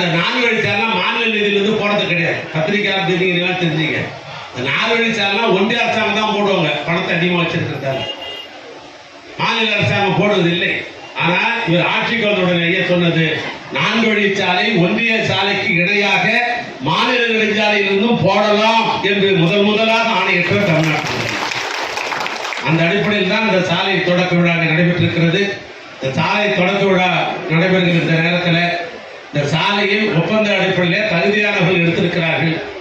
இந்த நான்கு வழிச்சாலாம் மாநில நிதியிலிருந்து போனது கிடையாது. பத்திரிகையாளர் தெரிஞ்சீங்க தெரிஞ்சீங்க. இந்த நாலு வழிச்சாலாம் ஒன்றிய அரசாங்கம் தான் போடுவாங்க. பணத்தை அதிகமாக வச்சிருக்கிறதால. மாநில அரசாங்கம் போடுவது இல்லை. ஆனால் இவர் ஆட்சிக்கு வந்தவுடனேயே சொன்னது நான்கு வழிச்சாலை ஒன்றிய சாலைக்கு இடையாக மாநில நெடுஞ்சாலையிலிருந்தும் போடலாம் என்று முதல் முதலாக ஆணையிட்ட தமிழ்நாட்டில். அந்த அடிப்படையில் தான் இந்த சாலை தொடக்க விழா நடைபெற்றிருக்கிறது. இந்த சாலை தொடக்க விழா நடைபெறுகிற நேரத்தில் இந்த ஒப்பந்த அடிப்படையில் தகுதியானவர்கள் எடுத்திருக்கிறார்கள்.